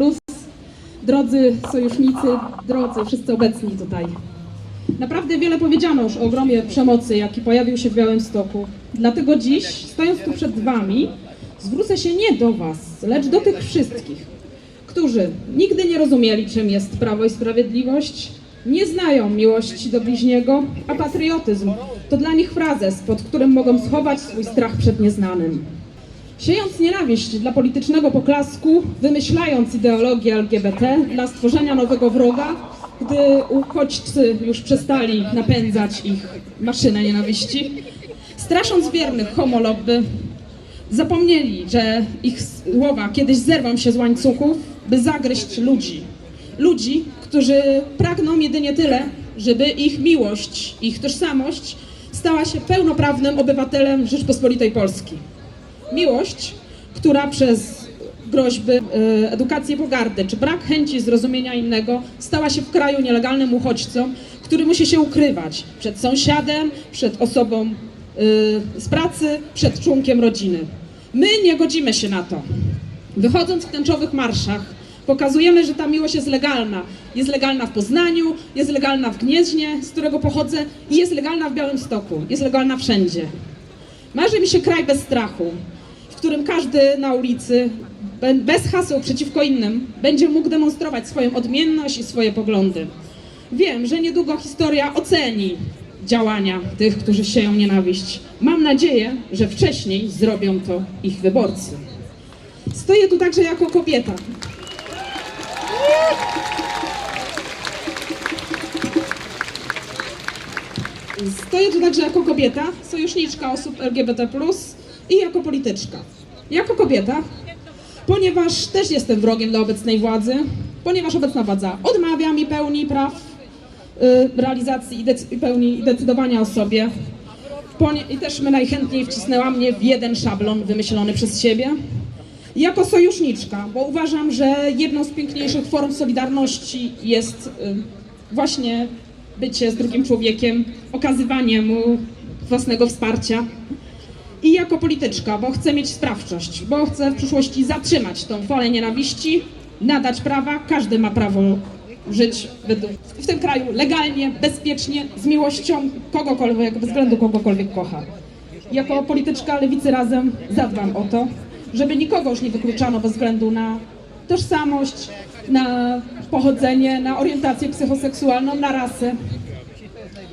Plus, drodzy sojusznicy, drodzy wszyscy obecni tutaj. Naprawdę wiele powiedziano już o ogromie przemocy, jaki pojawił się w Białymstoku. Dlatego dziś, stojąc tu przed Wami, zwrócę się nie do Was, lecz do tych wszystkich, którzy nigdy nie rozumieli, czym jest Prawo i Sprawiedliwość, nie znają miłości do bliźniego, a patriotyzm to dla nich frazes, pod którym mogą schować swój strach przed nieznanym. Siejąc nienawiść dla politycznego poklasku, wymyślając ideologię LGBT dla stworzenia nowego wroga, gdy uchodźcy już przestali napędzać ich maszynę nienawiści, strasząc wiernych homolobby, zapomnieli, że ich słowa kiedyś zerwą się z łańcuchów, by zagryźć ludzi. Ludzi, którzy pragną jedynie tyle, żeby ich miłość, ich tożsamość stała się pełnoprawnym obywatelem Rzeczpospolitej Polskiej. Miłość, która przez groźby, e, edukację pogardy czy brak chęci zrozumienia innego stała się w kraju nielegalnym uchodźcą, który musi się ukrywać przed sąsiadem, przed osobą e, z pracy, przed członkiem rodziny. My nie godzimy się na to. Wychodząc w tęczowych marszach, pokazujemy, że ta miłość jest legalna. Jest legalna w Poznaniu, jest legalna w Gnieźnie, z którego pochodzę, i jest legalna w Białymstoku. Jest legalna wszędzie. Marzy mi się kraj bez strachu, którym każdy na ulicy, be- bez haseł przeciwko innym, będzie mógł demonstrować swoją odmienność i swoje poglądy. Wiem, że niedługo historia oceni działania tych, którzy sieją nienawiść. Mam nadzieję, że wcześniej zrobią to ich wyborcy. Stoję tu także jako kobieta. Stoję tu także jako kobieta, sojuszniczka osób LGBT, i jako polityczka. Jako kobieta, ponieważ też jestem wrogiem dla obecnej władzy, ponieważ obecna władza odmawia mi pełni praw y, realizacji i, dec- i pełni decydowania o sobie. Ponie- I też my najchętniej wcisnęła mnie w jeden szablon wymyślony przez siebie. Jako sojuszniczka, bo uważam, że jedną z piękniejszych form solidarności jest y, właśnie bycie z drugim człowiekiem, okazywanie mu własnego wsparcia. I jako polityczka, bo chcę mieć sprawczość, bo chcę w przyszłości zatrzymać tą falę nienawiści, nadać prawa, każdy ma prawo żyć w tym kraju legalnie, bezpiecznie, z miłością kogokolwiek, bez względu kogokolwiek kocha. Jako polityczka Lewicy Razem zadbam o to, żeby nikogo już nie wykluczano bez względu na tożsamość, na pochodzenie, na orientację psychoseksualną, na rasę.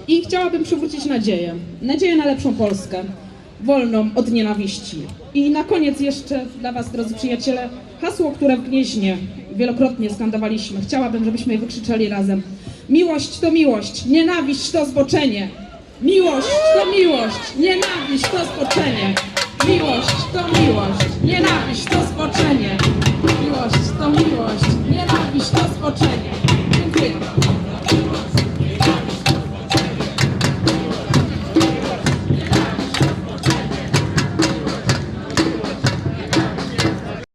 I chciałabym przywrócić nadzieję. Nadzieję na lepszą Polskę, wolną od nienawiści. I na koniec jeszcze dla Was, drodzy przyjaciele, hasło, które w Gnieźnie wielokrotnie skandowaliśmy. Chciałabym, żebyśmy je wykrzyczeli razem. Miłość to miłość, nienawiść to zboczenie. Miłość to miłość, nienawiść to zboczenie. Miłość to miłość, nienawiść to zboczenie. Miłość to miłość, nienawiść to zboczenie.